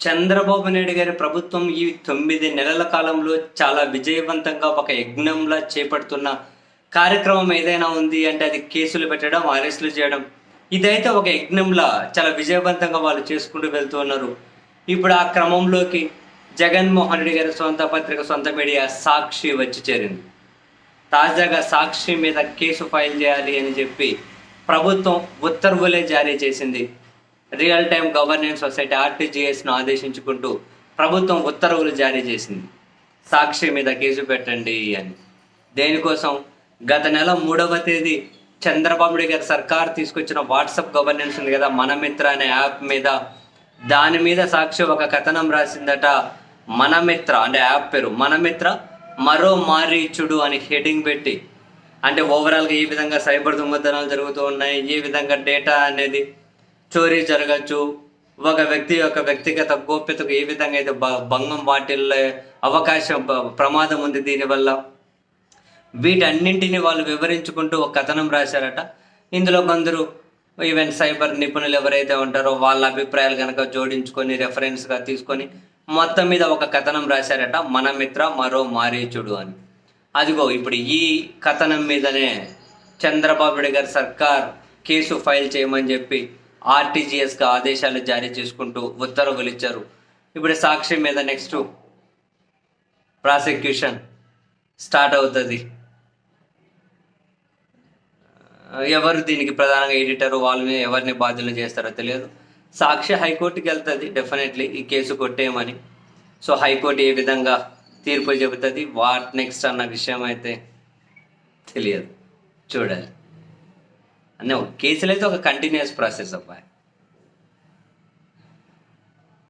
చంద్రబాబు నాయుడు గారి ప్రభుత్వం ఈ తొమ్మిది నెలల కాలంలో చాలా విజయవంతంగా ఒక యజ్ఞంలా చేపడుతున్న కార్యక్రమం ఏదైనా ఉంది అంటే అది కేసులు పెట్టడం అరెస్టులు చేయడం. ఇదైతే ఒక యజ్ఞంలా చాలా విజయవంతంగా వాళ్ళు చేసుకుంటూ వెళ్తూ ఉన్నారు. ఇప్పుడు ఆ క్రమంలోకి జగన్మోహన్ రెడ్డి గారి సొంత పత్రిక సొంత మీడియా సాక్షి వచ్చి చేరింది. తాజాగా సాక్షి మీద కేసు ఫైల్ చేయాలి అని చెప్పి ప్రభుత్వం ఉత్తర్వులే జారీ చేసింది. రియల్ టైం గవర్నెన్స్ సొసైటీ ఆర్టీజీఎస్ను ఆదేశించుకుంటూ ప్రభుత్వం ఉత్తర్వులు జారీ చేసింది. సాక్షి మీద కేసు పెట్టండి అని. దేనికోసం? గత నెల మూడవ తేదీ చంద్రబాబు గారి సర్కార్ తీసుకొచ్చిన వాట్సాప్ గవర్నెన్స్ ఉంది కదా మనమిత్ర అనే యాప్ మీద. దాని మీద సాక్షి ఒక కథనం రాసిందట మనమిత్ర అంటే యాప్ పేరు మనమిత్ర మరో మారీచుడు అని హెడింగ్ పెట్టి. అంటే ఓవరాల్గా ఏ విధంగా సైబర్ దొంగతనాలు జరుగుతూ ఉన్నాయి ఏ విధంగా డేటా అనేది చోరీ జరగచ్చు. ఒక వ్యక్తి యొక్క వ్యక్తిగత గోప్యతకు ఏ విధంగా అయితే భ- భంగం వాటిల్లే అవకాశం ప్రమాదం ఉంది దీనివల్ల. వీటన్నింటిని వాళ్ళు వివరించుకుంటూ ఒక కథనం రాశారట. ఇందులో కొందరు ఈవెన్ సైబర్ నిపుణులు ఎవరైతే ఉంటారో వాళ్ళ అభిప్రాయాలు కనుక జోడించుకొని రెఫరెన్స్గా తీసుకొని మొత్తం మీద ఒక కథనం రాశారట మన మిత్ర మరో మారీచుడు అని. అదిగో ఇప్పుడు ఈ కథనం మీదనే చంద్రబాబు నాయుడు గారి సర్కార్ కేసు ఫైల్ చేయమని చెప్పి ఆర్టీజీఎస్గా ఆదేశాలు జారీ చేసుకుంటూ ఉత్తర్వులు ఇచ్చారు. ఇప్పుడు సాక్షి మీద నెక్స్ట్ ప్రాసిక్యూషన్ స్టార్ట్ అవుతుంది. ఎవరు దీనికి ప్రధానంగా ఎడిటర్ వాళ్ళని ఎవరిని బాధ్యులు చేస్తారో తెలియదు. సాక్షి హైకోర్టుకి వెళ్తుంది డెఫినెట్లీ ఈ కేసు కొట్టేయమని. సో హైకోర్టు ఏ విధంగా తీర్పు చెబుతుంది వాట్ నెక్స్ట్ అన్న విషయం అయితే తెలియదు. చూడాలి. అన్నీ కేసులు అయితే ఒక కంటిన్యూస్ ప్రాసెస్ అబ్బాయి